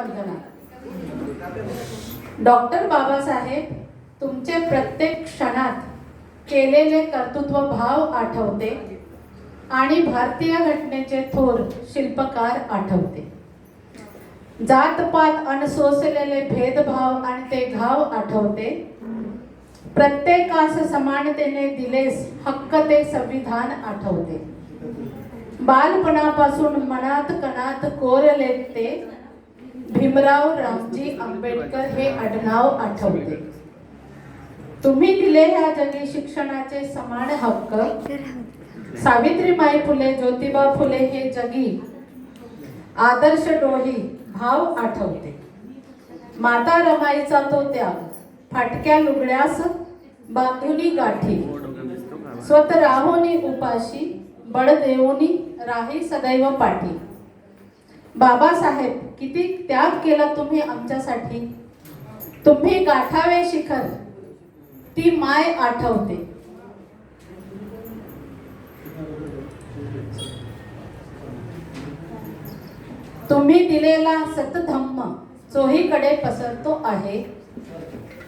वंदना doctor Babasaheb तुमचे प्रत्येक क्षणात केलेले कर्तृत्व भाव आठवते आणि भारतीय घटनेचे थोर शिल्पकार आठवते. जातपात अनसोसलेले भेदभाव आणि ते घाव आठवते. प्रत्येकास समानतेने दिलेस हक्क ते संविधान आठवते. बालपणापासून मनात कणात कोरले ते भीमराव रामजी आंबेडकर हे आडनाव आठवते. तुम्ही दिले ह्या जगी शिक्षणाचे समान हक्क. सावित्रीबाई फुले ज्योतिबा फुले हे जगी आदर्श डोही भाव आठवते. माता रमाईचा तो त्याग फाटक्या लुगड्यास बांधुनी गाठी. स्वत राहोनी उपाशी बळ देऊनी राही सदैव पाठी. बाबासाहेब किती त्याग केला तुम्ही आमच्यासाठी? तुम्ही गाठावे शिखर ती माय आठवते. तुम्ही दिलेला सतधम्म चोहीकडे पसरतो आहे.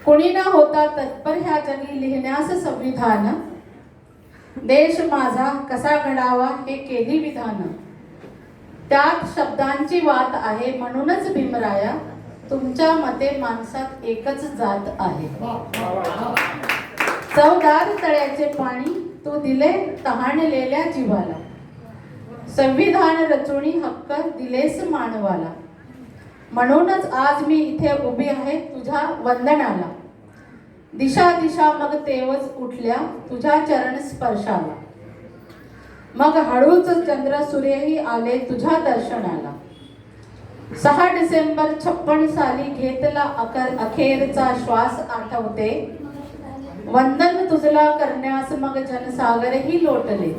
कुणी न होता तत्पर ह्या जगी लिहिण्यास संविधान. देश माझा कसा घडावा हे केली विधान. त्यात शब्दांची वात आहे म्हणूनच भीमराया तुमच्या मते माणसात एकच जात आहे. चवदार तळ्याचे पाणी तू दिले तहानलेल्या जीवाला. संविधान रचुनी हक्क दिलेस मानवाला. म्हणूनच आज मी इथे उभी आहे तुझ्या वंदनाला. दिशा दिशा मग तेवच उठल्या तुझ्या चरण स्पर्शाला. मग हळूच चंद्र सूर्यही आले तुझ्या दर्शनाला. सहा डिसेंबर छप्पन साली घेतला अकर अखेरचा श्वास आठवते. वंदन तुझला करण्यास मग जनसागरही लोटले.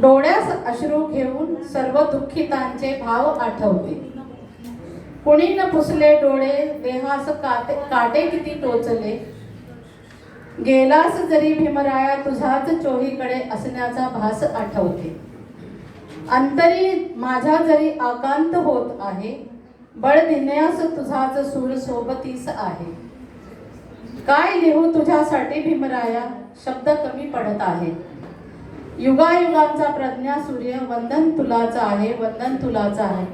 डोळ्यास अश्रू घेऊन सर्व दुःखितांचे भाव आठवते. कुणी न पुसले डोळे देहास काटे काटे किती टोचले. गेलास जरी भीमराया तुझाच चोहीकडे असण्याचा भास आठवते. अंतरी माझ्या जरी आकांत होत आहे बळ दिन्यास तुझाच सूर सोबतीस आहे. काय लिहू तुझ्यासाठी भीमराया? शब्द कमी पडत आहे. युगायुगांचा प्रज्ञा सूर्य वंदन तुलाचा आहे वंदन तुलाचा आहे.